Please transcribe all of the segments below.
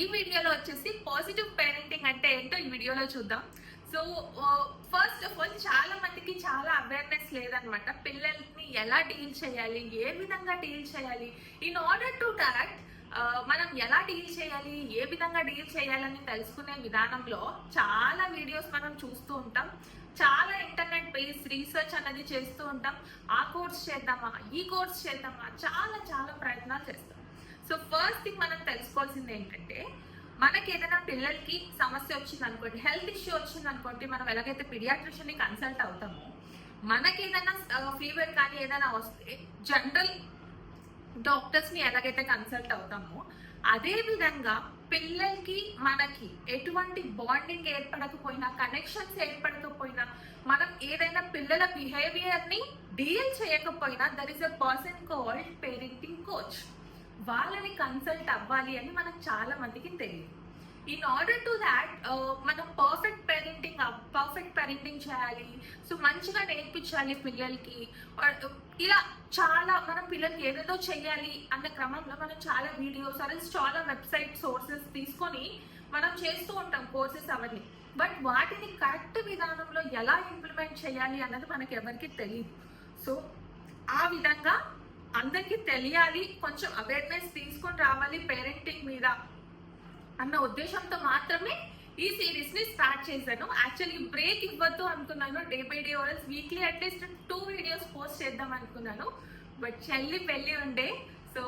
ఈ వీడియోలో వచ్చేసి పాజిటివ్ పేరెంటింగ్ అంటే ఏంటో ఈ వీడియోలో చూద్దాం. సో ఫస్ట్ ఆఫ్ ఆల్ చాలా మందికి చాలా అవేర్నెస్ లేదనమాట. పిల్లల్ని ఎలా డీల్ చేయాలి? ఏ విధంగా డీల్ చేయాలి? ఇన్ ఆర్డర్ టు కరెక్ట్ మనం ఎలా డీల్ చేయాలి? ఏ విధంగా డీల్ చేయాలని తెలుసుకునే విధానంలో చాలా వీడియోస్ మనం చూస్తూ ఉంటాం. చాలా ఇంటర్నెట్ బేస్ రీసెర్చ్ అనేది చేస్తూ ఉంటాం. ఆ కోర్స్ చేద్దామా? ఈ కోర్స్ చేద్దామా? చాలా చాలా ప్రయత్నాలు చేస్తాం సో ఫస్ట్ థింగ్ మనం తెలుసుకోవాల్సింది ఏంటంటే మనకి ఏదైనా పిల్లలకి సమస్య వచ్చింది అనుకోండి హెల్త్ ఇష్యూ వచ్చింది అనుకోండి మనం ఎలాగైతే pediatrician ని కన్సల్ట్ అవుతామో మనకి ఏదైనా ఫీవర్ కానీ ఏదైనా వస్తే జనరల్ డాక్టర్స్ని ఎలాగైతే కన్సల్ట్ అవుతామో అదే విధంగా పిల్లలకి మనకి ఎటువంటి బాండింగ్ ఏర్పడకపోయినా కనెక్షన్స్ ఏర్పడకపోయినా మనం ఏదైనా పిల్లల బిహేవియర్ని డీల్ చేయకపోయినా there is a person called parenting coach వాళ్ళని కన్సల్ట్ అవ్వాలి అని మనకు చాలా మందికి తెలియదు. ఇన్ ఆర్డర్ టు దాట్ మనం పర్ఫెక్ట్ పేరెంటింగ్ పర్ఫెక్ట్ పేరెంటింగ్ చేయాలి. సో మంచిగా నేర్పించాలి పిల్లలకి. Uh, ఇలా చాలా మనం పిల్లలకి ఏదేదో చేయాలి అన్న క్రమంలో మనం చాలా వీడియోస్ అదే చాలా వెబ్సైట్ సోర్సెస్ తీసుకొని మనం చేస్తూ ఉంటాం కోర్సెస్ అవన్నీ. బట్ వాటిని కరెక్ట్ విధానంలో ఎలా ఇంప్లిమెంట్ చేయాలి అన్నది మనకి ఎవరికి తెలియదు సో ఆ విధంగా అందరికీ తెలియాలి కొంచెం అవేర్నెస్ తీసుకొని రావాలి పేరెంటింగ్ మీద అన్న ఉద్దేశంతో మాత్రమే ఈ సిరీస్ని స్టార్ట్ చేశాను. యాక్చువల్లీ బ్రేక్ ఇవ్వద్దు అనుకున్నాను day by day or else weekly at least two videos post చేద్దాం అనుకున్నాను. బట్ చెల్లి పెళ్ళి ఉండే సో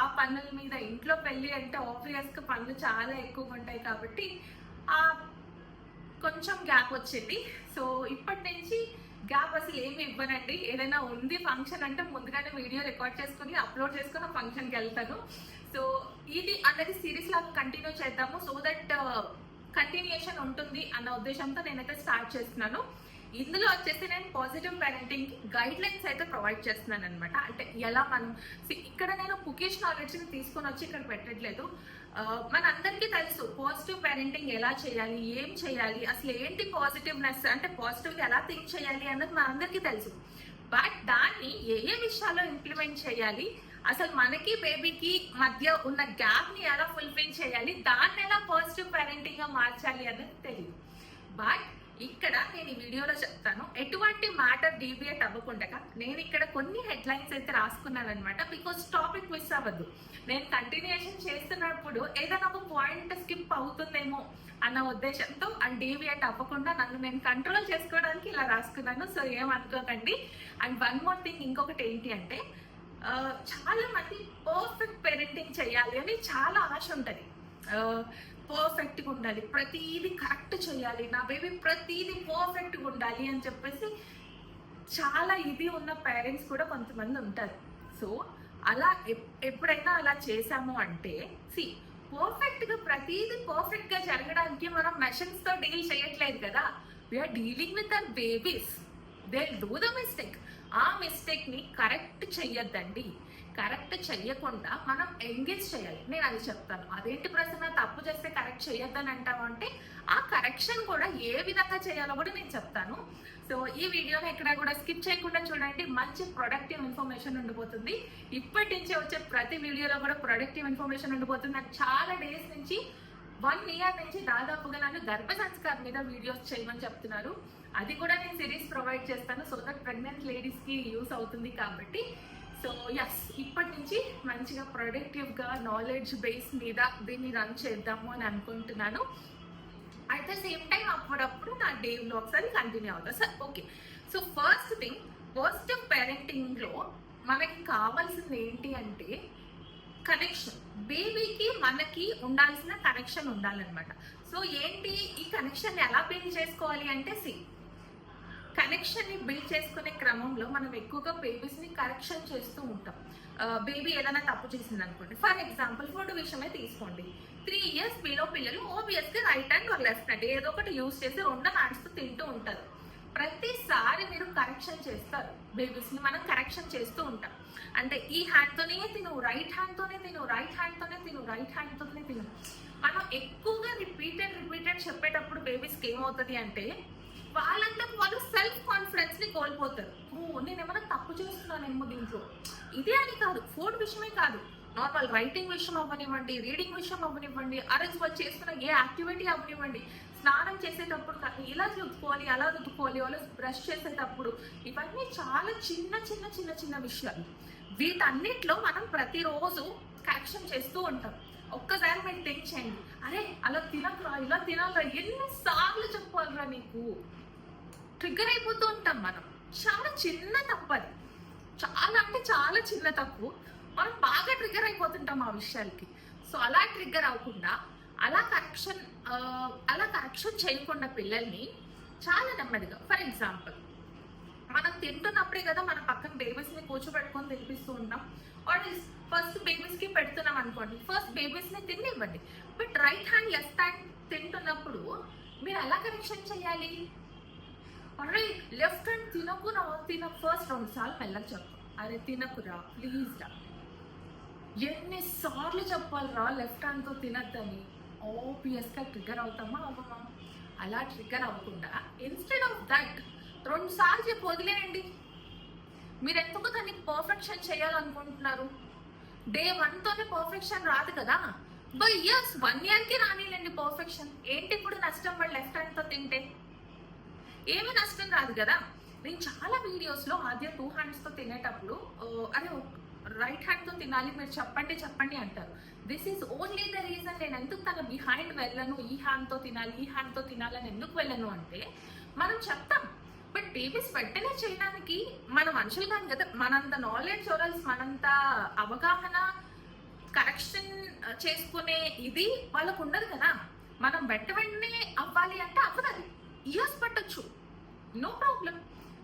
ఆ పనుల మీద ఇంట్లో పెళ్ళి అంటే ఆబ్వియస్గా పనులు చాలా ఎక్కువగా ఉంటాయి కాబట్టి ఆ కొంచెం గ్యాప్ వచ్చింది. సో ఇప్పటి నుంచి గ్యాప్ అసలు ఏమి ఇవ్వనండి. ఏదైనా ఉంది ఫంక్షన్ అంటే ముందుగానే వీడియో రికార్డ్ చేసుకుని అప్లోడ్ చేసుకుని ఫంక్షన్కి వెళ్తాను. సో ఇది అన్నది సిరీస్ లాగా కంటిన్యూ చేద్దాము. సో దట్ కంటిన్యూషన్ ఉంటుంది అన్న ఉద్దేశంతో నేనైతే స్టార్ట్ చేస్తున్నాను. ఇందులో వచ్చేసి నేను పాజిటివ్ పేరెంటింగ్ గైడ్ లైన్స్ అయితే ప్రొవైడ్ చేస్తున్నాను అనమాట అంటే ఎలా మనం ఇక్కడ నేను పుకేష్ నాలెడ్జ్ని తీసుకొని వచ్చి ఇక్కడ పెట్టట్లేదు. మనందరికీ తెలుసు పాజిటివ్ పేరెంటింగ్ ఎలా చేయాలి ఏం చేయాలి అసలు ఏంటి పాజిటివ్నెస్ అంటే పాజిటివ్గా ఎలా థింక్ చేయాలి అన్నది మనందరికీ తెలుసు. బట్ దాన్ని ఏ ఏ విషయాల్లో ఇంప్లిమెంట్ చేయాలి అసలు మనకి బేబీకి మధ్య ఉన్న గ్యాప్ని ఎలా ఫుల్ఫిల్ చేయాలి దాన్ని ఎలా పాజిటివ్ పేరెంటింగ్గా మార్చాలి అనేది తెలియదు బట్ ఇక్కడ నేను ఈ వీడియోలో చెప్తాను. ఎటువంటి మ్యాటర్ డీవియేట్ అవ్వకుండా నేను ఇక్కడ కొన్ని హెడ్లైన్స్ అయితే రాసుకున్నాను అనమాట బికాస్ టాపిక్ మిస్ అవ్వద్దు నేను కంటిన్యూషన్ చేస్తున్నప్పుడు ఏదైనా ఒక పాయింట్ స్కిప్ అవుతుందేమో అన్న ఉద్దేశంతో అండ్ డీవియేట్ అవ్వకుండా నన్ను నేను కంట్రోల్ చేసుకోవడానికి ఇలా రాసుకున్నాను. సో ఏమనుకోకండి. అండ్ వన్ మోర్ థింగ్ ఇంకొకటి ఏంటి అంటే చాలా మంది పర్ఫెక్ట్ పేరెంటింగ్ చేయాలి అని చాలా ఆశ ఉంటుంది. పర్ఫెక్ట్గా ఉండాలి. ప్రతిదీ కరెక్ట్ చేయాలి. నా బేబీ ప్రతిదీ పర్ఫెక్ట్గా ఉండాలి అని చెప్పేసి చాలా ఇది ఉన్న పేరెంట్స్ కూడా కొంతమంది ఉంటారు. సో అలా ఎప్- ఎప్పుడైనా అలా చేసాము అంటే సి పర్ఫెక్ట్గా ప్రతిదీ పర్ఫెక్ట్గా జరగడానికి మనం మెషన్స్తో డీల్ చేయట్లేదు కదా. We are dealing with our babies they do the mistake ఆ మిస్టేక్ని కరెక్ట్ చెయ్యొద్దండి. కరెక్ట్ చెయ్యకుండా మనం ఎంగేజ్ చేయాలి. నేను అది చెప్తాను. అదేంటి ప్రశ్న తప్పు చేస్తే కరెక్ట్ చేయొద్దని అంటావు అంటే ఆ కరెక్షన్ కూడా ఏ విధంగా చేయాలో కూడా నేను చెప్తాను. సో ఈ వీడియోని ఎక్కడ కూడా స్కిప్ చేయకుండా చూడండి. మంచి ప్రొడక్టివ్ ఇన్ఫర్మేషన్ ఉండిపోతుంది. ఇప్పటి నుంచి వచ్చే ప్రతి వీడియోలో కూడా ప్రొడక్టివ్ ఇన్ఫర్మేషన్ ఉండిపోతుంది. నాకు చాలా డేస్ నుంచి వన్ ఇయర్ నుంచి దాదాపుగా నన్ను గర్భ సంస్కారం మీద వీడియోస్ చేయమని చెప్తున్నారు. అది కూడా నేను సిరీస్ ప్రొవైడ్ చేస్తాను. సో దట్ ప్రెగ్నెంట్ లేడీస్కి యూస్ అవుతుంది కాబట్టి సో ఎస్ ఇప్పటి నుంచి మంచిగా ప్రొడక్టివ్గా నాలెడ్జ్ బేస్ మీద దీన్ని రన్ చేద్దాము అని అనుకుంటున్నాను. అట్ ద సేమ్ టైం అప్పుడప్పుడు నా డే వ్లాగ్స్ అది కంటిన్యూ అవుతుంది sir okay so first thing first పేరెంటింగ్లో మనకి కావాల్సింది ఏంటి అంటే కనెక్షన్ బేబీకి మనకి ఉండాల్సిన కనెక్షన్ ఉండాలన్నమాట. సో ఏంటి ఈ కనెక్షన్ ఎలా బిల్డ్ చేసుకోవాలి అంటే సి కనెక్షన్ని బిల్డ్ చేసుకునే క్రమంలో మనం ఎక్కువగా బేబీస్ని కరెక్షన్ చేస్తూ ఉంటాం. బేబీ ఏదైనా తప్పు చేసింది అనుకోండి ఫర్ ఎగ్జాంపుల్ ఫుడ్ విషయమే తీసుకోండి. త్రీ ఇయర్స్ బిలో పిల్లలు ఓబియస్గా రైట్ హ్యాండ్ ఒక లెఫ్ట్ హ్యాండ్ ఏదో ఒకటి యూస్ చేసి రెండు హ్యాండ్స్ తింటూ ఉంటారు. ప్రతిసారి మీరు కరెక్షన్ చేస్తారు. బేబీస్ని మనం కరెక్షన్ చేస్తూ ఉంటాం. అంటే ఈ హ్యాండ్తోనే తిను రైట్ హ్యాండ్తోనే తిను రైట్ హ్యాండ్తోనే తిను రైట్ హ్యాండ్తోనే తిను మనం ఎక్కువగా రిపీటెడ్ రిపీటెడ్ చెప్పేటప్పుడు బేబీస్కి ఏమవుతుంది అంటే వాళ్ళంతా వాళ్ళు సెల్ఫ్ కాన్ఫిడెన్స్ని కోల్పోతారు. ఓ నేను ఏమైనా తప్పు చేస్తున్నానేమో దీంట్లో. ఇదే అని కాదు ఫోన్ విషయమే కాదు. నార్మల్ రైటింగ్ విషయం అవ్వనివ్వండి రీడింగ్ విషయం అవ్వనివ్వండి అరేంజ్ వాళ్ళు చేస్తున్న ఏ యాక్టివిటీ అవ్వనివ్వండి స్నానం చేసేటప్పుడు కానీ ఇలా రుద్దుకోవాలి అలా రుద్దుకోవాలి వాళ్ళు బ్రష్ చేసేటప్పుడు ఇవన్నీ చాలా చిన్న చిన్న చిన్న చిన్న విషయాలు. వీటన్నిటిలో మనం ప్రతిరోజు కరెక్షన్ చేస్తూ ఉంటాం. ఒక్కసారి మీరు థింక్ చేయండి. అరే అలా తినకురా ఇలా తినాలరా ఎన్నిసార్లు చెప్పాలరా నీకు? ట్రిగ్గర్ అయిపోతూ ఉంటాం మనం. చాలా చిన్న తప్పు అది. చాలా అంటే చాలా చిన్న తప్పు. మనం బాగా ట్రిగ్గర్ అయిపోతుంటాం ఆ విషయాలకి. సో అలా ట్రిగ్గర్ అవ్వకుండా అలా కరెక్షన్ అలా కరెక్షన్ చేయకుండా పిల్లల్ని చాలా నెమ్మదిగా ఫర్ ఎగ్జాంపుల్ మనం తింటున్నప్పుడే కదా మన పక్కన బేబీస్ని కూర్చోబెట్టుకొని తినిపిస్తూ ఉంటాం ఆర్ ఫస్ట్ బేబీస్కి పెడుతున్నాం అనుకోండి. ఫస్ట్ బేబీస్ని తినివ్వండి. But right hand left hand తింటున్నప్పుడు మీరు ఎలా కరెక్షన్ చేయాలి? అరే లెఫ్ట్ హ్యాండ్ తినకు నా తిన ఫస్ట్ రెండు సార్లు మెల్లగా చెప్పు. అరే తినకురా ప్లీజ్ రా. ఎన్నిసార్లు చెప్పాలిరా లెఫ్ట్ హ్యాండ్తో తినద్దని. ఓపియస్గా ట్రిగ్గర్ అవుతామా అవ్వమా? అలా ట్రిగ్గర్ అవ్వకుండా ఇన్స్టెడ్ ఆఫ్ దట్ రెండు సార్లు చెప్పి వదిలేయండి. మీరు ఎందుకు దాన్ని పర్ఫెక్షన్ చేయాలనుకుంటున్నారు? డే వన్తోనే పర్ఫెక్షన్ రాదు కదా. బై ఇయర్స్ వన్ ఇయర్కి రానిలేండి పర్ఫెక్షన్ ఏంటి ఇప్పుడు నష్టం వాళ్ళు లెఫ్ట్ హ్యాండ్తో తింటే? ఏమీ నష్టం రాదు కదా? నేను చాలా వీడియోస్లో ఆద్య టూ హ్యాండ్స్తో తినేటప్పుడు "ఓ, అరే రైట్ హ్యాండ్తో తినాలి మీరు చెప్పండి చెప్పండి అంటారు. This is only the reason నేను ఎందుకు తన బిహైండ్ వెళ్ళను ఈ హ్యాండ్తో తినాలి ఈ హ్యాండ్తో తినాలని ఎందుకు వెళ్ళను అంటే మనం చెప్తాం. బట్ బేబీస్ వెంటనే చేయడానికి మన మనుషులు కానీ కదా మనంత నాలెడ్జ్ ఓరల్స్ మనంత అవగాహన కరెక్షన్ చేసుకునే ఇది వాళ్ళకు ఉండదు కదా. మనం వెంట వెంటనే అవ్వాలి అంటే అవ్వదు ఇయర్స్ పట్టచ్చు. నో ప్రాబ్లం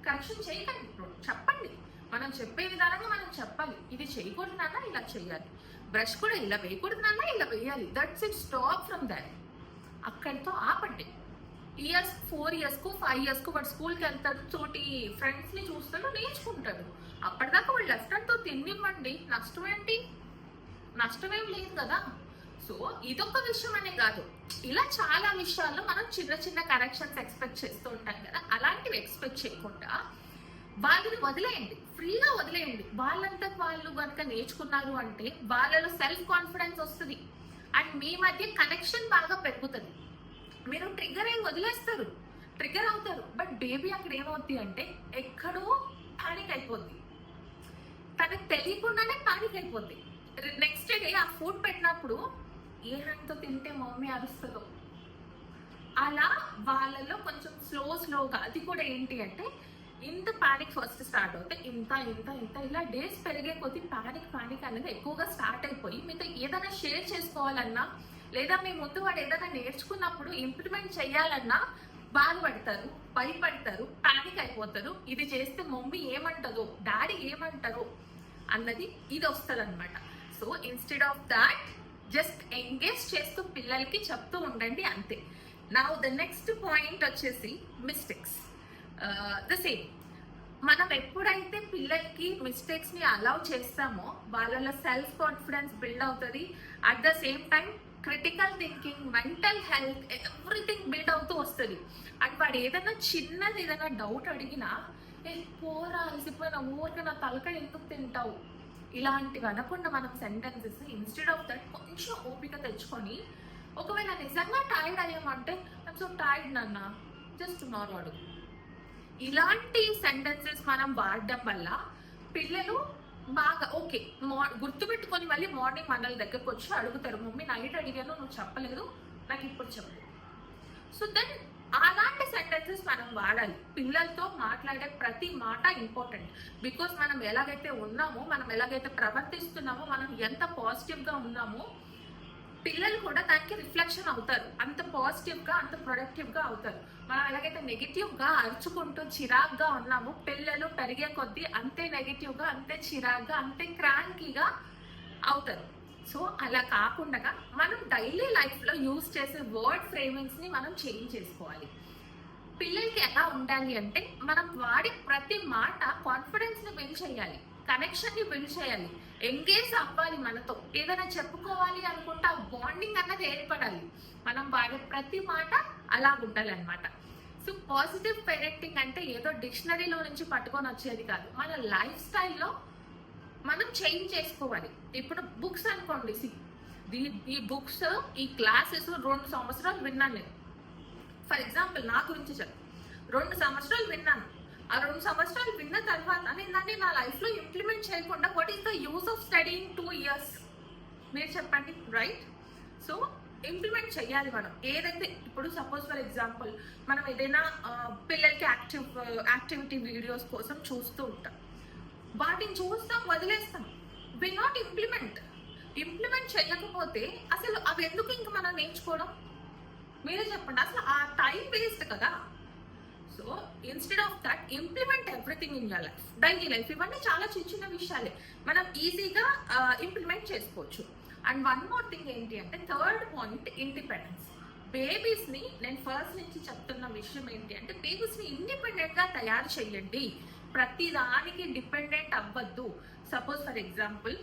కరెక్షన్ చేయకండి. చెప్పండి. మనం చెప్పే విధానంగా మనం చెప్పాలి. ఇది చేయకూడదు నాన్న ఇలా చేయాలి. బ్రష్ కూడా ఇలా వేయకూడదు నాన్న ఇలా వేయాలి. That's it stop from that అక్కడితో ఆపండి. ఇయర్స్ ఫోర్ ఇయర్స్కు ఫైవ్ ఇయర్స్కు వాడు స్కూల్కి వెళ్తాడు. తోటి ఫ్రెండ్స్ని చూస్తాడు నేర్చుకుంటాడు. అప్పటిదాకా వాళ్ళు లెఫ్ట్ హ్యాండ్తో తినివ్వండి నష్టం ఏంటి? నష్టమేం లేదు కదా. సో ఇదొక విషయం అనే కాదు. ఇలా చాలా విషయాల్లో మనం చిన్న చిన్న కరెక్షన్స్ ఎక్స్పెక్ట్ చేస్తూ ఉంటాం కదా అలాంటివి ఎక్స్పెక్ట్ చేయకుండా వాళ్ళని వదిలేయండి. ఫ్రీగా వదిలేయండి. వాళ్ళంతా వాళ్ళు కనుక నేర్చుకున్నారు అంటే వాళ్ళలో సెల్ఫ్ కాన్ఫిడెన్స్ వస్తుంది. అండ్ మీ మధ్య కనెక్షన్ బాగా పెరుగుతుంది. మీరు ట్రిగ్గర్ అయి వదిలేస్తారు. ట్రిగ్గర్ అవుతారు. బట్ బేబీ అక్కడ ఏమవుద్ది అంటే ఎక్కడో పానిక్ అయిపోద్ది. తనకు తెలియకుండానే పానిక్ అయిపోద్ది. నెక్స్ట్ డే ఆ ఫుడ్ పెట్టినప్పుడు ఏ హ్యాండ్తో తింటే మమ్మీ అరుస్తుందో. అలా వాళ్ళలో కొంచెం స్లో స్లోగా అది కూడా ఏంటి అంటే ఇంత ప్యానిక్ ఫస్ట్ స్టార్ట్ అవుతే ఇంత ఇంత ఇంత ఇలా డేస్ పెరిగే కొద్దీ ప్యానిక్ ప్యానిక్ అనేది ఎక్కువగా స్టార్ట్ అయిపోయి మీతో ఏదైనా షేర్ చేసుకోవాలన్నా లేదా మీ ముందు వాడు ఏదైనా నేర్చుకున్నప్పుడు ఇంప్లిమెంట్ చేయాలన్నా బాధపడతారు భయపడతారు ప్యానిక్ అయిపోతారు. ఇది చేస్తే మమ్మీ ఏమంటదో డాడీ ఏమంటారో అన్నది ఇది వస్తుంది అనమాట so instead of that just engage చేస్తూ పిల్లలకి చెప్తూ ఉండండి అంతే. నా ద నెక్స్ట్ పాయింట్ వచ్చేసి మిస్టేక్స్ ద సేమ్ మనం ఎప్పుడైతే పిల్లలకి మిస్టేక్స్ని అలౌ చేస్తామో వాళ్ళలో సెల్ఫ్ కాన్ఫిడెన్స్ బిల్డ్ అవుతుంది. At the same time critical thinking mental health everything build అవుతూ వస్తుంది. అండ్ వాడు ఏదైనా చిన్నది ఏదైనా డౌట్ అడిగినా ఏ పోరా అలసిపోయిన ఊరికే నా తలక ఎందుకు తింటావు? ఇలాంటివి అనకుండా మనం సెంటెన్సెస్ ఇన్స్టెడ్ ఆఫ్ దట్ కొంచెం ఓపిక తెచ్చుకొని ఒకవేళ నిజంగా టైర్డ్ అయ్యామంటే ఐమ్ సో టైర్డ్ నాన్న. జస్ట్ టుమారో అడుగు. ఇలాంటి సెంటెన్సెస్ మనం వాడడం వల్ల పిల్లలు బాగా ఓకే మా గుర్తుపెట్టుకొని మళ్ళీ మార్నింగ్ మనల దగ్గరకు వచ్చి అడుగుతారు మమ్మీ నైట్ అడిగాను నువ్వు చెప్పలేదు. నాకు ఇప్పుడు చెప్పు. సో దెన్ అలాంటి సెంటెన్సెస్ మనం వాడాలి. పిల్లలతో మాట్లాడే ప్రతి మాట ఇంపార్టెంట్ బికాస్ మనం ఎలాగైతే ఉన్నామో మనం ఎలాగైతే ప్రవర్తిస్తున్నామో మనం ఎంత పాజిటివ్గా ఉన్నామో పిల్లలు కూడా దానికి రిఫ్లెక్షన్ అవుతారు. అంత పాజిటివ్గా అంత ప్రొడక్టివ్గా అవుతారు. మనం ఎలాగైతే నెగిటివ్గా అరుచుకుంటూ చిరాగ్గా ఉన్నామో పిల్లలు పెరిగే కొద్దీ అంతే నెగిటివ్గా అంతే చిరాగ్గా అంతే క్రాంకీగా అవుతారు. సో అలా కాకుండా డైలీ లైఫ్లో యూజ్ చేసే వర్డ్ ఫ్రేమింగ్స్ని మనం చేంజ్ చేసుకోవాలి. పిల్లలకి ఎలా ఉండాలి అంటే మనం వాడే ప్రతి మాట కాన్ఫిడెన్స్ని బిల్డ్ చేయాలి కనెక్షన్ని బిల్డ్ చేయాలి. ఎంగేజ్ అవ్వాలి మనతో. ఏదైనా చెప్పుకోవాలి అనుకుంటే ఆ బాండింగ్ అన్నది ఏర్పడాలి. మనం వాడే ప్రతి మాట అలా ఉండాలి అనమాట సో పాజిటివ్ పేరెంటింగ్ అంటే ఏదో డిక్షనరీలో నుంచి పట్టుకొని వచ్చేది కాదు. మన లైఫ్ స్టైల్లో మనం చేంజ్ చేసుకోవాలి. ఇప్పుడు బుక్స్ అనుకోండి see, ఈ- బుక్స్ ఈ క్లాసెస్ రెండు సంవత్సరాలు విన్నాను నేను. ఫర్ ఎగ్జాంపుల్ నా గురించి చెప్పు. రెండు సంవత్సరాలు విన్నాను. ఆ రెండు సంవత్సరాలు విన్న తర్వాత నేను దాన్ని నా లైఫ్లో ఇంప్లిమెంట్ చేయకుండా what is the use of studying two years మీరు చెప్పండి రైట్ సో ఇంప్లిమెంట్ చేయాలి మనం. ఏదైతే ఇప్పుడు సపోజ్ ఫర్ ఎగ్జాంపుల్ మనం ఏదైనా పిల్లలకి యాక్టివ్ యాక్టివిటీ వీడియోస్ కోసం చూస్తూ ఉంటాం. వాటిని చూస్తాం వదిలేస్తాం. వి నాట్ ఇంప్లిమెంట్ ఇంప్లిమెంట్ చేయకపోతే అసలు అవి ఎందుకు ఇంక మనం నేర్చుకోవడం? మీరే చెప్పండి. అసలు ఆ టైం వేస్ట్ కదా. So instead of that implement everything in your life daily life ఇవన్నీ చాలా చిన్న చిన్న విషయాలే. మనం ఈజీగా ఇంప్లిమెంట్ చేసుకోవచ్చు. అండ్ వన్ మోర్ థింగ్ ఏంటి అంటే థర్డ్ పాయింట్ ఇండిపెండెన్స్ బేబీస్ని నేను ఫస్ట్ నుంచి చెప్తున్న విషయం ఏంటి అంటే బేబీస్ని ఇండిపెండెంట్గా తయారు చేయండి. ప్రతి దానికి డిపెండెంట్ అవ్వద్దు. సపోజ్ ఫర్ ఎగ్జాంపుల్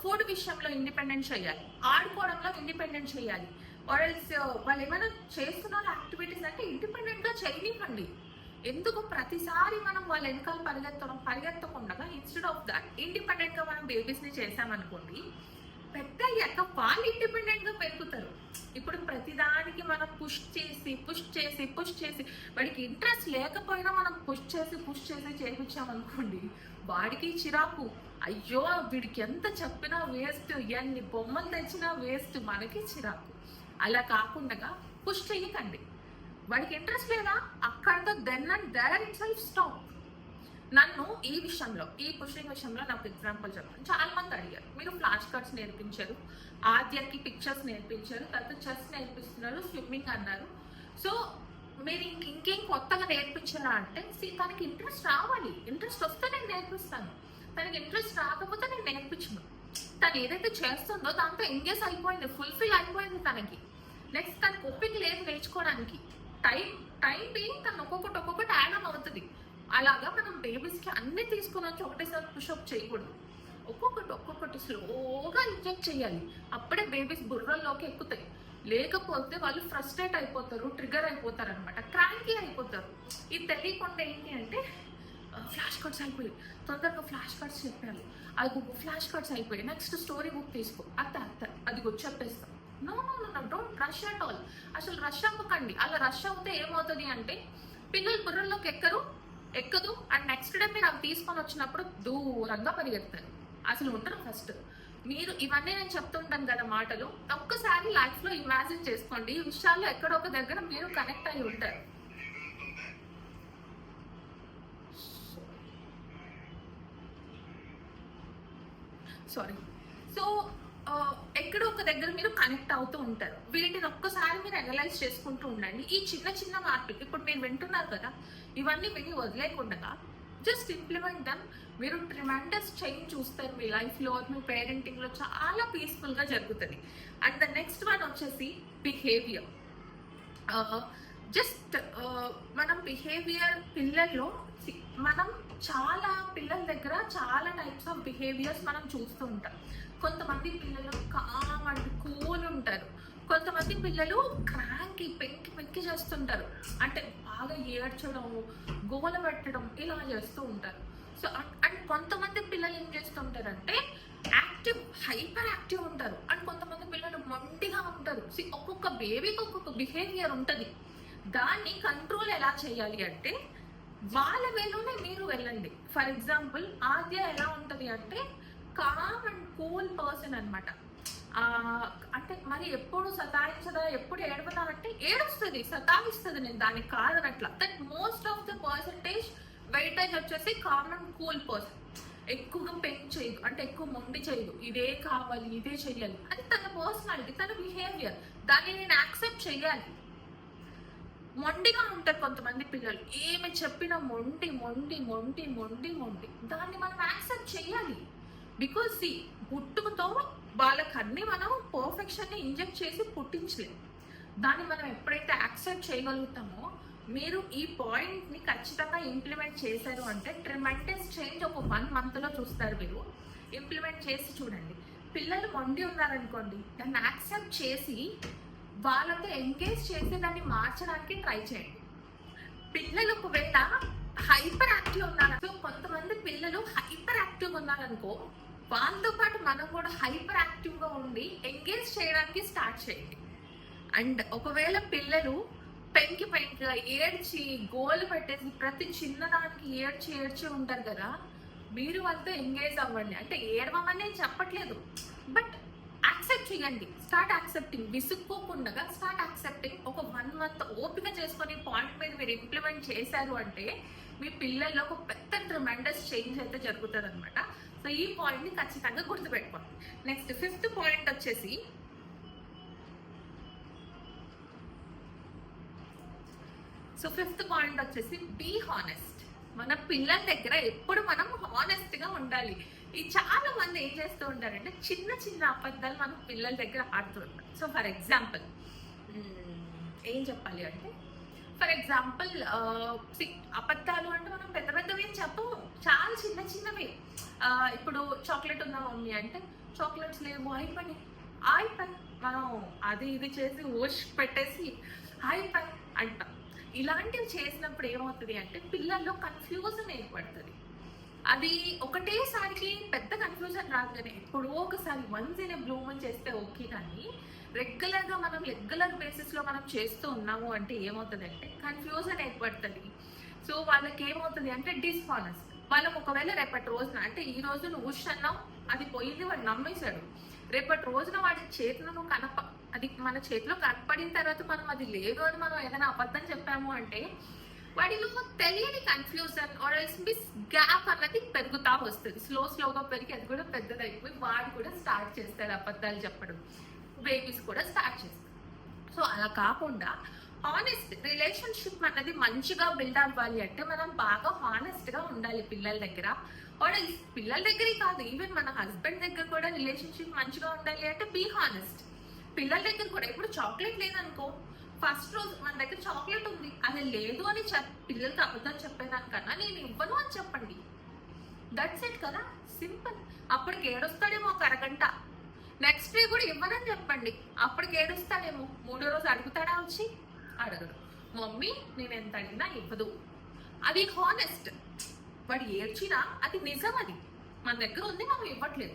ఫుడ్ విషయంలో ఇండిపెండెంట్ చేయాలి. ఆడుకోవడంలో ఇండిపెండెంట్ చేయాలి. ఆర్ఎల్స్ వాళ్ళు ఏమైనా చేస్తున్న యాక్టివిటీస్ అంటే ఇండిపెండెంట్గా చేయనివ్వండి. ఎందుకు ప్రతిసారి మనం వాళ్ళ వెనకాల పరిగెత్తడం పరిగెత్తకుండా ఇన్స్టెడ్ ఆఫ్ దాట్ ఇండిపెండెంట్గా మనం బేబీస్ని చేసామనుకోండి పెద్ద అయ్యాక వాళ్ళు ఇండిపెండెంట్గా పెరుగుతారు. ఇప్పుడు ప్రతిదానికి మనం పుష్ చేసి పుష్ చేసి పుష్ చేసి వాడికి ఇంట్రెస్ట్ లేకపోయినా మనం పుష్ చేసి పుష్ చేసి చేయించామనుకోండి వాడికి చిరాకు. అయ్యో వీడికి ఎంత చెప్పినా వేస్ట్ ఎన్ని బొమ్మలు తెచ్చినా వేస్ట్ మనకి చిరాకు. అలా కాకుండా పుష్ చేయకండి వాడికి ఇంట్రెస్ట్ లేదా? అక్కడతో then and there itself stop నన్ను ఈ విషయంలో ఈ పుషింగ్ విషయంలో నాకు ఎగ్జాంపుల్ చెప్పాను చాలా మంది అడిగారు. మీరు ఫ్లాష్ కార్డ్స్ నేర్పించారు ఆద్యకి పిక్చర్స్ నేర్పించారు తర్వాత చెస్ నేర్పిస్తున్నారు స్విమ్మింగ్ అన్నారు. సో మీరు ఇంకేం కొత్తగా నేర్పించారా అంటే తనకి ఇంట్రెస్ట్ రావాలి. ఇంట్రెస్ట్ వస్తే నేను నేర్పిస్తాను. తనకి ఇంట్రెస్ట్ రాకపోతే నేను నేర్పించను. తను ఏదైతే చేస్తుందో దాంతో ఎంగేజ్ అయిపోయింది ఫుల్ఫిల్ అయిపోయింది తనకి. నెక్స్ట్ తనకి ఓపిక లేదు నేర్చుకోవడానికి. టైం టైం బీయింగ్ తను ఒక్కొక్కటి ఒక్కొక్కటి యాడ్ ఆన్ అవుతుంది. అలాగా మనం బేబీస్కి అన్ని తీసుకుని వచ్చి ఒకటేసారి పుషప్ చేయకూడదు. ఒక్కొక్కటి ఒక్కొక్కటి స్లోగా ఇంజెక్ట్ చేయాలి. అప్పుడే బేబీస్ బుర్రల్లోకి ఎక్కుతాయి. లేకపోతే వాళ్ళు ఫ్రస్ట్రేట్ అయిపోతారు ట్రిగర్ అయిపోతారు అనమాట క్రాంకీ అయిపోతారు. ఇది తెలియకుండా ఏంటి అంటే ఫ్లాష్ కార్డ్స్ అయిపోయి తొందరగా ఫ్లాష్ కార్డ్స్ చెప్పాలి అది ఫ్లాష్ కార్డ్స్ అయిపోయి నెక్స్ట్ స్టోరీ బుక్ తీసుకో. అత్త అత్త అది చెప్పేస్తాం. No no no don't rush at all అసలు రష్ అవ్వకండి. అలా రష్ అవుతే ఏమవుతుంది అంటే పిల్లలు బుర్రల్లోకి ఎక్కరు ఎక్కదు. అండ్ నెక్స్ట్ డే మీరు అవి తీసుకొని వచ్చినప్పుడు దూరంగా పరిగెడతారు అసలు ఉండరు ఫస్ట్ మీరు ఇవన్నీ నేను చెప్తుంటాను కదా మాటలు. ఒక్కసారి లైఫ్లో ఇమాజిన్ చేసుకోండి. ఈ విషయాల్లో ఎక్కడో ఒక దగ్గర మీరు కనెక్ట్ అయి ఉంటారు. సారీ సో uh, ఎక్కడో ఒక దగ్గర మీరు కనెక్ట్ అవుతూ ఉంటారు. వీటిని ఒక్కసారి మీరు అనలైజ్ చేసుకుంటూ ఉండండి. ఈ చిన్న చిన్న మార్పులు ఇప్పుడు మీరు వింటున్నారు కదా ఇవన్నీ విని వదిలేకుండా జస్ట్ ఇంప్లిమెంట్ దమ్ మీరు ట్రిమాండస్ చేంజ్ చూస్తారు మీ లైఫ్లో మీ పేరెంటింగ్లో చాలా పీస్ఫుల్గా జరుగుతుంది. అండ్ ద నెక్స్ట్ వన్ వచ్చేసి బిహేవియర్ జస్ట్ uh, uh, మనం బిహేవియర్ పిల్లల్లో మనం చాలా పిల్లల దగ్గర చాలా టైప్స్ ఆఫ్ బిహేవియర్స్ మనం చూస్తూ ఉంటాం. కొంతమంది పిల్లలు కామ్ అండ్ కూల్ ఉంటారు. కొంతమంది పిల్లలు క్రాంకి పెంకి పెంకి చేస్తుంటారు. అంటే బాగా ఏడ్చడం గోల పెట్టడం ఇలా చేస్తూ ఉంటారు. సో అండ్ కొంతమంది పిల్లలు ఏం చేస్తుంటారంటే యాక్టివ్ హైపర్ యాక్టివ్ ఉంటారు. అండ్ కొంతమంది పిల్లలు మొండిగా ఉంటారు. See, ఒక్కొక్క బేబీకి ఒక్కొక్క బిహేవియర్ ఉంటుంది. దాన్ని కంట్రోల్ ఎలా చేయాలి అంటే వాళ్ళ వేలోనే మీరు వెళ్ళండి. ఫర్ ఎగ్జాంపుల్ ఆద్య ఎలా ఉంటుంది అంటే కామ్ అండ్ కూల్ పర్సన్ అనమాట అంటే మరి ఎప్పుడు సతాయించదా ఎప్పుడు ఏడవదానంటే ఏడుస్తుంది సతాయిస్తుంది నేను దానికి కాదనట్ల. That most of the percentage weightage వచ్చేసి కామన్ కూల్ పర్సన్ ఎక్కువగా పెన్ చేయదు అంటే ఎక్కువ మొండి చేయదు ఇదే కావాలి ఇదే చెయ్యాలి. అది తన పర్సనాలిటీ తన బిహేవియర్ దాన్ని నేను యాక్సెప్ట్ చేయాలి మొండిగా ఉంటారు కొంతమంది పిల్లలు. ఏమి చెప్పినా మొండి మొండి మొండి మొండి మొండి. దాన్ని మనం యాక్సెప్ట్ చేయాలి. బికాస్ సి పుట్టుకతో వాళ్ళకన్నీ మనం పర్ఫెక్షన్ని ఇంజెక్ట్ చేసి పుట్టించలేం. దాన్ని మనం ఎప్పుడైతే యాక్సెప్ట్ చేయగలుగుతామో మీరు ఈ పాయింట్ని ఖచ్చితంగా ఇంప్లిమెంట్ చేశారు అంటే ట్రిమెంటస్ చేంజ్ ఒక వన్ మంత్లో చూస్తారు మీరు. ఇంప్లిమెంట్ చేసి చూడండి. పిల్లలు మొండి ఉన్నారనుకోండి దాన్ని యాక్సెప్ట్ చేసి వాళ్ళతో ఎంగేజ్ చేసి దాన్ని మార్చడానికి ట్రై చేయండి. పిల్లలు ఒకవేళ హైపర్ యాక్టివ్ ఉన్నారు? సో కొంతమంది పిల్లలు హైపర్ యాక్టివ్ ఉన్నారనుకో వాళ్ళతో పాటు మనం కూడా హైపర్ యాక్టివ్గా ఉండి ఎంగేజ్ చేయడానికి స్టార్ట్ చేయండి. అండ్ ఒకవేళ పిల్లలు పెంకి పెంకిగా ఏడ్చి గోలు పెట్టేసి ప్రతి చిన్నదానికి ఏడ్చి ఏడ్చి ఉంటారు కదా మీరు వాళ్ళతో ఎంగేజ్ అవ్వండి. అంటే ఏడవమని నేను చెప్పట్లేదు. బట్ యాక్సెప్ట్ చేయండి. స్టార్ట్ యాక్సెప్టింగ్ విసుక్కోకుండా స్టార్ట్ యాక్సెప్టింగ్ ఒక వన్ మంత్ ఓపిక చేసుకొని పాయింట్ మీద మీరు ఇంప్లిమెంట్ చేశారు అంటే మీ పిల్లల్లో ఒక పెద్ద ట్రిమెండస్ చేంజ్ అయితే జరుగుతుంది అనమాట సో ఈ పాయింట్ని ఖచ్చితంగా గుర్తుపెట్టుకోండి. నెక్స్ట్ ఫిఫ్త్ పాయింట్ వచ్చేసి సో ఫిఫ్త్ పాయింట్ వచ్చేసి బీ హానెస్ట్ మన పిల్లల దగ్గర ఎప్పుడు మనం హానెస్ట్గా ఉండాలి. ఈ చాలా మంది ఏం చేస్తూ ఉంటారంటే చిన్న చిన్న అబద్ధాలు మన పిల్లల దగ్గర ఆడుతుంటారు సో ఫర్ ఎగ్జాంపుల్ ఏం చెప్పాలి అంటే ఫర్ ఎగ్జాంపుల్ అబద్ధాలు అంటే మనం పెద్ద పెద్దవి ఏం చెప్పము. చాలా చిన్న చిన్నవి. ఇప్పుడు చాక్లెట్ ఉందా మమ్మీ అంటే చాక్లెట్స్ లేవు అయిపోయి అయిపోయి మనం అది ఇది చేసి ఓష్ పెట్టేసి అయిపోయి అంటాం. ఇలాంటివి చేసినప్పుడు ఏమవుతుంది అంటే పిల్లల్లో కన్ఫ్యూజన్ ఏర్పడుతుంది. అది ఒకటేసారికి పెద్ద కన్ఫ్యూజన్ రాదు కానీ ఎప్పుడో ఒకసారి వన్స్ ఇన్ బ్లూ చేస్తే ఓకే కానీ రెగ్యులర్గా మనం రెగ్యులర్ బేసిస్లో మనం చేస్తూ ఉన్నాము అంటే ఏమవుతుంది అంటే కన్ఫ్యూజన్ ఏర్పడుతుంది. సో వాళ్ళకి ఏమవుతుంది అంటే డిస్ఫానెస్ వాళ్ళకి ఒకవేళ రేపటి రోజున అంటే ఈ రోజు నువ్వు ఉష్ అన్నావు అది పోయింది వాడు నమ్మేశాడు. రేపటి రోజున వాడి చేతిలో నువ్వు కనప అది మన చేతిలో కనపడిన తర్వాత మనం అది లేదు అని మనం ఏదైనా అబద్ధం చెప్పాము అంటే వాడిలో తెలియని confusion or else miss gap అన్నది పెరుగుతా వస్తుంది. స్లో స్లోగా పెరిగి అది కూడా పెద్దదైపోయి వాడు కూడా స్టార్ట్ చేస్తారు అబద్ధాలు చెప్పడం. బేబీస్ కూడా స్టార్ట్ చేస్తారు. సో అలా కాకుండా హానెస్ట్ రిలేషన్షిప్ అన్నది మంచిగా బిల్డ్ అవ్వాలి అంటే మనం బాగా హానెస్ట్గా ఉండాలి పిల్లల దగ్గర. వాడు పిల్లల దగ్గరే కాదు ఈవెన్ మన హస్బెండ్ దగ్గర కూడా రిలేషన్షిప్ మంచిగా ఉండాలి అంటే బీ హానెస్ట్ పిల్లల దగ్గర కూడా ఇప్పుడు చాక్లెట్ లేదనుకో ఫస్ట్ రోజు మన దగ్గర చాక్లెట్ ఉంది. అది లేదు అని చెప్ పిల్లలకి అబద్ధం చెప్పేదానికన్నా నేను ఇవ్వను అని చెప్పండి. దట్స్ ఇట్ కదా? సింపుల్ అప్పటికి ఏడొస్తాడేమో ఒక అరగంట. నెక్స్ట్ డే కూడా ఇవ్వనని చెప్పండి. అప్పటికి ఏడుస్తాడేమో? మూడో రోజు అడుగుతాడా వచ్చి? అడగడు. మమ్మీ నేను ఎంత అడిగినా ఇవ్వదు. అది హానెస్ట్ వాడు ఏడ్చినా అది నిజం అది. మన దగ్గర ఉంది మనం ఇవ్వట్లేదు.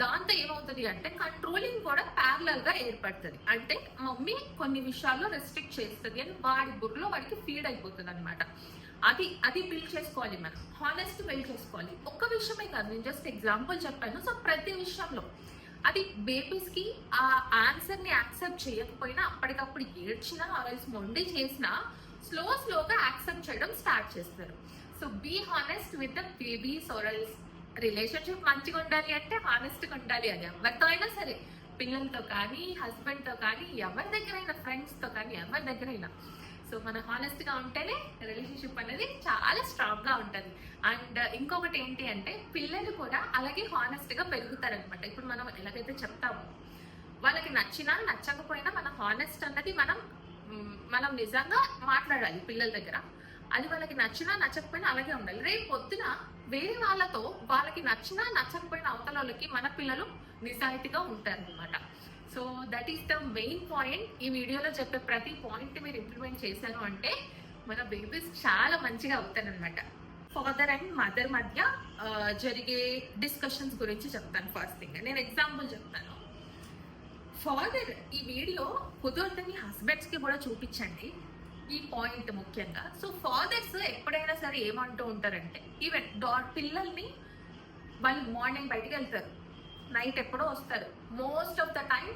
దాంతో ఏమవుతుంది అంటే కంట్రోలింగ్ కూడా ప్యారలల్గా ఏర్పడుతుంది. అంటే మమ్మీ కొన్ని విషయాల్లో రెస్ట్రిక్ట్ చేస్తుంది అని వాడి బుర్రలో వాడికి ఫీడ్ అయిపోతుంది అనమాట అది అది బిల్డ్ చేసుకోవాలి మనం. హానెస్ట్ బిల్డ్ చేసుకోవాలి. ఒక్క విషయమే కాదు నేను జస్ట్ ఎగ్జాంపుల్ చెప్పాను. సో ప్రతి విషయంలో అది బేబీస్కి ఆ ఆన్సర్ని యాక్సెప్ట్ చేయకపోయినా అప్పటికప్పుడు ఏడ్చినా ఆల్స్ మొండి చేసినా స్లో స్లోగా యాక్సెప్ట్ చేయడం స్టార్ట్ చేస్తారు. So be honest with the babies or else relationship మంచిగా ఉండాలి అంటే హానెస్ట్గా ఉండాలి అది ఎవరితో అయినా సరే. పిల్లలతో కానీ హస్బెండ్తో కానీ ఎవరి దగ్గరైనా ఫ్రెండ్స్తో కానీ ఎవరి దగ్గరైనా. సో మన హానెస్ట్గా ఉంటేనే రిలేషన్షిప్ అనేది చాలా స్ట్రాంగ్గా ఉంటుంది. అండ్ ఇంకొకటి ఏంటి అంటే పిల్లలు కూడా అలాగే హానెస్ట్గా పెరుగుతారనమాట. ఇప్పుడు మనం ఎలాగైతే చెప్తామో వాళ్ళకి నచ్చినా నచ్చకపోయినా మన హానెస్ట్ అన్నది మనం మనం నిజంగా మాట్లాడాలి పిల్లల దగ్గర. అది వాళ్ళకి నచ్చినా నచ్చకపోయినా అలాగే ఉండాలి. రేపు పొద్దున వేరే వాళ్ళతో వాళ్ళకి నచ్చినా నచ్చకపోయిన అవతల వాళ్ళకి మన పిల్లలు నిజాయితీగా ఉంటారనమాట so that is the main point ఈ వీడియోలో చెప్పే ప్రతి పాయింట్ మీరు ఇంప్లిమెంట్ చేశాను అంటే మన బేబీస్ చాలా మంచిగా అవుతారనమాట ఫాదర్ అండ్ మదర్ మధ్య జరిగే డిస్కషన్స్ గురించి చెప్తాను ఫస్ట్ థింగ్ నేను ఎగ్జాంపుల్ చెప్తాను. ఫాదర్ ఈ వీడియో కుదరదని హస్బెండ్స్కి కూడా చూపించండి. ఈ పాయింట్ ముఖ్యంగా. సో ఫాదర్స్ ఎప్పుడైనా సరే ఏమంటూ ఉంటారంటే ఈవెన్ డా పిల్లల్ని వాళ్ళు మార్నింగ్ బయటికి వెళ్తారు. నైట్ ఎప్పుడో వస్తారు. మోస్ట్ ఆఫ్ ద టైం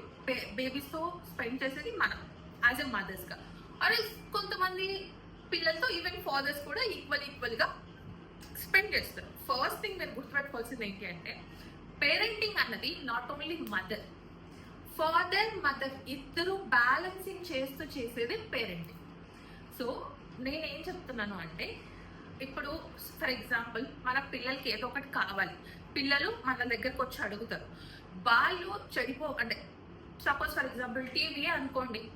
బేబీస్తో స్పెండ్ చేసేది మనం యాజ్ ఎ మదర్స్గా అరే కొంతమంది పిల్లలతో ఈవెన్ ఫాదర్స్ కూడా ఈక్వల్ ఈక్వల్గా స్పెండ్ చేస్తారు. ఫస్ట్ థింగ్ నేను గుర్తుపెట్టుకోవాల్సింది ఏంటి అంటే పేరెంటింగ్ అన్నది not only mother father mother ఇద్దరు బ్యాలెన్సింగ్ చేస్తూ చేసేది పేరెంటింగ్ సో నేనేం చెప్తున్నాను అంటే ఇప్పుడు ఫర్ ఎగ్జాంపుల్ మన పిల్లలకి ఏదో ఒకటి కావాలి. పిల్లలు మన దగ్గరకు వచ్చి అడుగుతారు. వాళ్ళు చెడిపో అంటే సపోజ్ ఫర్ ఎగ్జాంపుల్ టీవీ అనుకోండి.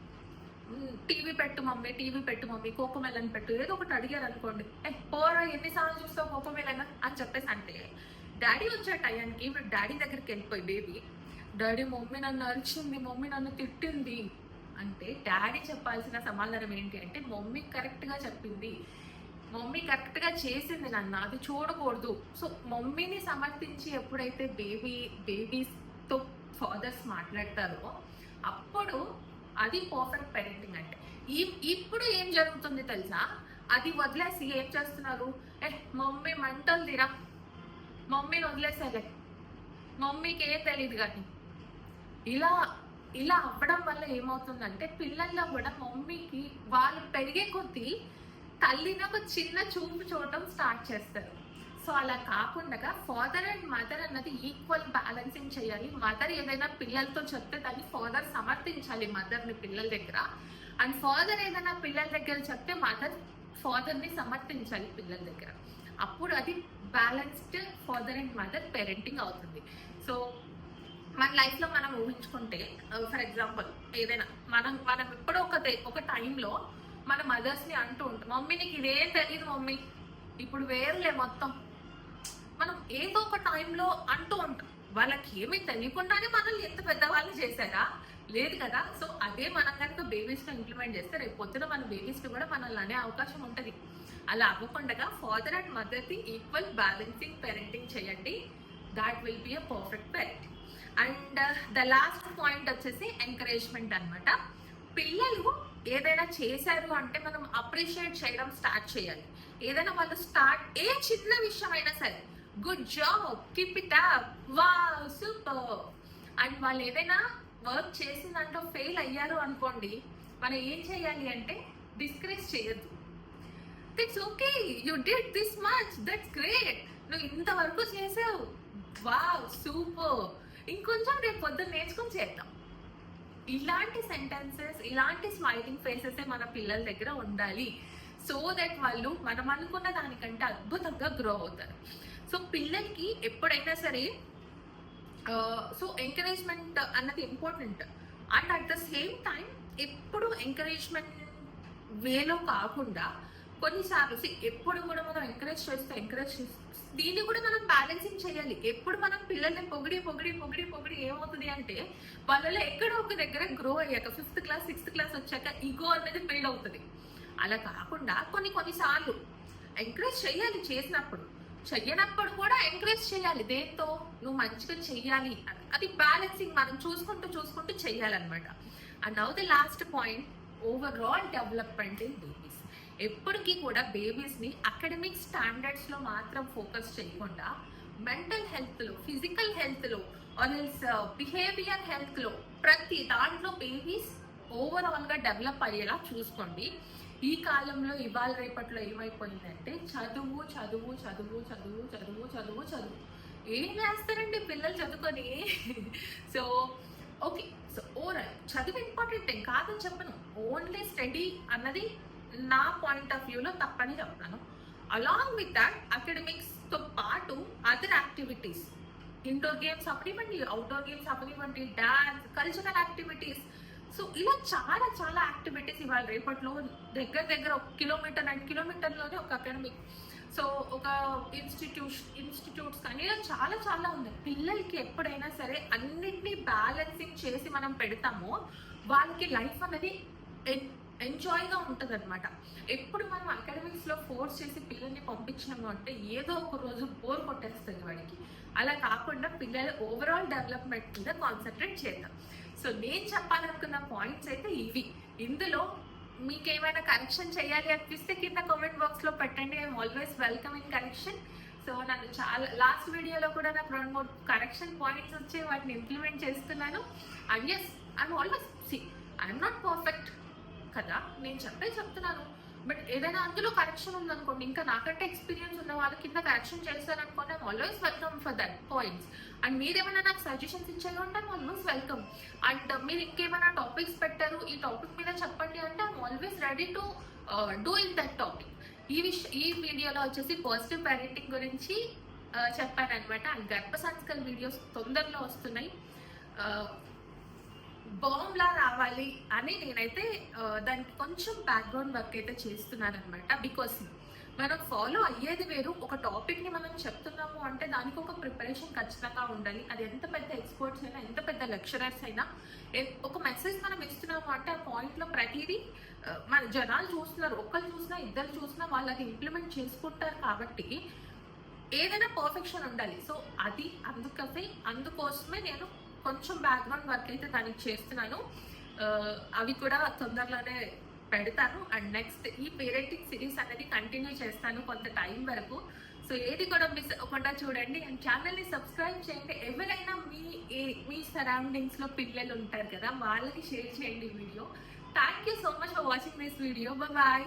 టీవీ పెట్టు మమ్మీ టీవీ పెట్టు మమ్మీ కోకోమెలన్ పెట్టు ఏదో ఒకటి అడిగారు అనుకోండి. ఏ పోరా ఎన్నిసార్లు చూస్తావు కోకోమెలన్? అని చెప్పేసి అంటే డాడీ వచ్చే టయానికి ఇప్పుడు డాడీ దగ్గరికి వెళ్ళిపోయి బేబీ డాడీ మమ్మీ నన్ను అరిచింది మమ్మీ నన్ను తిట్టింది అంటే డాడీ చెప్పాల్సిన సమాధానం ఏంటి అంటే మమ్మీ కరెక్ట్గా చెప్పింది. మమ్మీ కరెక్ట్గా చేసింది నన్ను. అది చూడకూడదు. సో మమ్మీని సమర్థించి ఎప్పుడైతే బేబీ బేబీస్తో ఫాదర్స్ మాట్లాడతారో అప్పుడు అది పర్ఫెక్ట్ పేరెంటింగ్ అంటే. ఈ ఇప్పుడు ఏం జరుగుతుంది తెలుసా? అది వదిలేసి ఏం చేస్తున్నారు? ఏ మమ్మీ మంటలు తిరా. మమ్మీని వదిలేసేలే మమ్మీకి ఏం తెలియదు కానీ. ఇలా ఇలా అవ్వడం వల్ల ఏమవుతుందంటే పిల్లల్లో కూడా మమ్మీకి వాళ్ళు పెరిగే కొద్దీ తల్లిని ఒక చిన్న చూపు చూడటం స్టార్ట్ చేస్తారు. సో అలా కాకుండా ఫాదర్ అండ్ మదర్ అన్నది ఈక్వల్ బ్యాలెన్సింగ్ చేయాలి. మదర్ ఏదైనా పిల్లలతో చెప్తే దాన్ని ఫాదర్ సమర్థించాలి మదర్ని పిల్లల దగ్గర. అండ్ ఫాదర్ ఏదైనా పిల్లల దగ్గర చెప్తే మదర్ ఫాదర్ని సమర్థించాలి పిల్లల దగ్గర. అప్పుడు అది balanced father and mother parenting అవుతుంది. సో మన లైఫ్లో మనం ఊహించుకుంటే ఫర్ ఎగ్జాంపుల్ ఏదైనా మనం మనం ఎప్పుడో ఒక ఒక టైంలో మన మదర్స్ని అంటూ ఉంటాం మమ్మీ నీకు ఇదేం తెలియదు మమ్మీ ఇప్పుడు వేరులే మొత్తం. మనం ఏదో ఒక టైంలో అంటూ ఉంటాం వాళ్ళకి ఏమీ తెలియకుండానే మనల్ని ఎంత పెద్దవాళ్ళు చేశారా? లేదు కదా సో అదే మనం కనుక బేబీస్ ఇంప్లిమెంట్ చేస్తే రేపు పొద్దున మన బేబీస్ కూడా మనల్ని అనే అవకాశం ఉంటది. అలా అవ్వకుండా ఫాదర్ అండ్ మదర్ది ఈక్వల్ బ్యాలెన్సింగ్ పేరెంటింగ్ చేయండి. That will be a perfect parent and the last point వచ్చేసి ఎంకరేజ్మెంట్ అనమాట పిల్లలు ఏదైనా చేశారు అంటే మనం అప్రిషియేట్ చేయడం స్టార్ట్ చేయాలి. ఏదైనా వాళ్ళు స్టార్ట్ ఏ చిన్న విషయం అయినా సరే good job keep it up వా సూపర్ అండ్ వాళ్ళు ఏదైనా వర్క్ చేసిన దాంట్లో ఫెయిల్ అయ్యారు అనుకోండి మనం ఏం చేయాలి అంటే డిస్కరేజ్ చేయొద్దు. It's okay you did this much that's great నువ్వు ఇంతవరకు చేసావు. వావ్ సూపర్ ఇంకొంచెం రేపు పొద్దున్న నేర్చుకుని చేద్దాం. ఇలాంటి సెంటెన్సెస్ ఇలాంటి స్మైలింగ్ ఫేసెస్ మన పిల్లల దగ్గర ఉండాలి. సో దట్ వాళ్ళు మనం అనుకున్న దానికంటే అద్భుతంగా గ్రో అవుతారు. సో పిల్లలకి ఎప్పుడైనా సరే సో ఎంకరేజ్మెంట్ అన్నది important and at the same time ఎప్పుడు ఎంకరేజ్మెంట్ వేలో కాకుండా కొన్నిసార్లు ఎప్పుడు కూడా మనం ఎంకరేజ్ చేస్తే ఎంకరేజ్ చేస్తే దీన్ని కూడా మనం బ్యాలెన్సింగ్ చేయాలి. ఎప్పుడు మనం పిల్లల్ని పొగిడి పొగిడి పొగిడి పొగిడి ఏమవుతుంది అంటే వాళ్ళలో ఎక్కడో ఒక దగ్గర గ్రో అయ్యాక ఫిఫ్త్ క్లాస్ సిక్స్త్ క్లాస్ వచ్చాక ఈగో అనేది బిల్డ్ అవుతుంది. అలా కాకుండా కొన్ని కొన్నిసార్లు ఎంకరేజ్ చేయాలి చేసినప్పుడు. చెయ్యనప్పుడు కూడా ఎంకరేజ్ చేయాలి. దేంతో? నువ్వు మంచిగా చెయ్యాలి అని. అది బ్యాలెన్సింగ్ మనం చూసుకుంటూ చూసుకుంటూ చెయ్యాలన్నమాట. And now the last point overall development in baby ఎప్పటికీ కూడా బేబీస్ని అకాడమిక్ స్టాండర్డ్స్లో మాత్రం ఫోకస్ చేయకుండా మెంటల్ హెల్త్లో ఫిజికల్ హెల్త్లో ఆర్ఎల్స్ బిహేవియర్ హెల్త్లో ప్రతి దాంట్లో బేబీస్ ఓవరాల్గా డెవలప్ అయ్యేలా చూసుకోండి. ఈ కాలంలో ఇవాళ రేపట్లో ఏమైపోయిందంటే చదువు చదువు చదువు చదువు చదువు చదువు చదువు. ఏం చేస్తారండి పిల్లలు చదువుకొని? సో ఓకే సో ఓవరాల్ చదువు ఇంపార్టెంట్ కాదని చెప్పను. ఓన్లీ స్టడీ అన్నది నా పాయింట్ ఆఫ్ వ్యూలో తప్పని చెప్తాను. అలాంగ్ విత్ దాట్ అకాడమిక్స్తో పాటు అదర్ యాక్టివిటీస్ ఇండోర్ గేమ్స్ అవనివ్వండి అవుట్డోర్ గేమ్స్ అవనివ్వండి డాన్స్ కల్చరల్ యాక్టివిటీస్ సో ఇలా చాలా చాలా యాక్టివిటీస్ ఇవాళ రేపట్లో దగ్గర దగ్గర ఒక కిలోమీటర్ అండ్ కిలోమీటర్లోనే ఒక అకాడమిక్ సో ఒక ఇన్స్టిట్యూట్ ఇన్స్టిట్యూట్స్ కానీ ఇలా చాలా చాలా ఉన్నాయి. పిల్లలకి ఎప్పుడైనా సరే అన్నింటినీ బ్యాలెన్సింగ్ చేసి మనం పెడతామో వాళ్ళకి లైఫ్ అనేది ఎంజాయ్గా ఉంటుంది అనమాట ఎప్పుడు మనం అకాడమిక్స్లో ఫోర్స్ చేసి పిల్లల్ని పంపించినాము అంటే ఏదో ఒక రోజు బోర్ కొట్టేస్తుంది వాడికి. అలా కాకుండా పిల్లల ఓవరాల్ డెవలప్మెంట్ మీద కాన్సన్ట్రేట్ చేద్దాం. సో నేను చెప్పాలనుకున్న పాయింట్స్ అయితే ఇవి. ఇందులో మీకు ఏమైనా కరెక్షన్ చేయాలి అనిపిస్తే కింద కామెంట్ బాక్స్లో పెట్టండి. I'm always welcome in correction so నన్ను చాలా లాస్ట్ వీడియోలో కూడా నాకు రెండు మూడు కరెక్షన్ పాయింట్స్ వచ్చి వాటిని ఇంప్లిమెంట్ చేస్తున్నాను. And yes I'm always see I'm not perfect కదా నేను చెప్పే చెప్తున్నాను. బట్ ఏదైనా అందులో కరెక్షన్ ఉందనుకోండి ఇంకా నాకంటే ఎక్స్పీరియన్స్ ఉన్న వాళ్ళ కింద correction చేస్తారనుకోండి I'm always welcome for that points and మీరేమైనా నాకు సజెషన్స్ ఇచ్చారు అంటే ఐమ్ ఆల్వేస్ వెల్కమ్ అండ్ మీరు ఇంకేమైనా టాపిక్స్ పెట్టారు ఈ టాపిక్ మీద చెప్పండి అంటే I'm always ready to do in that topic ఈ విష ఈ వీడియోలో వచ్చేసి పాజిటివ్ పేరెంటింగ్ గురించి uh, చెప్పాను అనమాట అండ్ గర్భ సంస్కరణ వీడియోస్ తొందరలో వస్తున్నాయి. Uh, బాంబ్లా రావాలి అని నేనైతే దానికి కొంచెం బ్యాక్గ్రౌండ్ వర్క్ అయితే చేస్తున్నాను అనమాట బికాస్ మనం ఫాలో అయ్యేది వేరు. ఒక టాపిక్ని మనం చెప్తున్నాము అంటే దానికి ఒక ప్రిపరేషన్ ఖచ్చితంగా ఉండాలి. అది ఎంత పెద్ద ఎక్స్పర్ట్స్ అయినా ఎంత పెద్ద లెక్చరర్స్ అయినా ఒక మెసేజ్ మనం ఇస్తున్నాము అంటే ఆ పాయింట్లో ప్రతిదీ మన జనాలు చూస్తున్నారు. ఒక్కరు చూసినా ఇద్దరు చూసినా వాళ్ళకి ఇంప్లిమెంట్ చేసుకుంటారు కాబట్టి ఏదైనా పర్ఫెక్షన్ ఉండాలి. సో అది అందుకని అందుకోసమే నేను కొంచెం బ్యాక్గ్రౌండ్ వర్క్ అయితే దానికి చేస్తున్నాను. అవి కూడా తొందరలోనే పెడతాను. అండ్ నెక్స్ట్ ఈ పేరెంటింగ్ సిరీస్ అనేది కంటిన్యూ చేస్తాను కొంత టైం వరకు. సో ఏది కూడా మిస్ అవ్వకుండా చూడండి. అండ్ ఛానల్ని సబ్స్క్రైబ్ చేయండి. ఎవరైనా మీ ఏ- మీ సరౌండింగ్స్లో పిల్లలు ఉంటారు కదా వాళ్ళకి షేర్ చేయండి video thank you so much for watching this video bye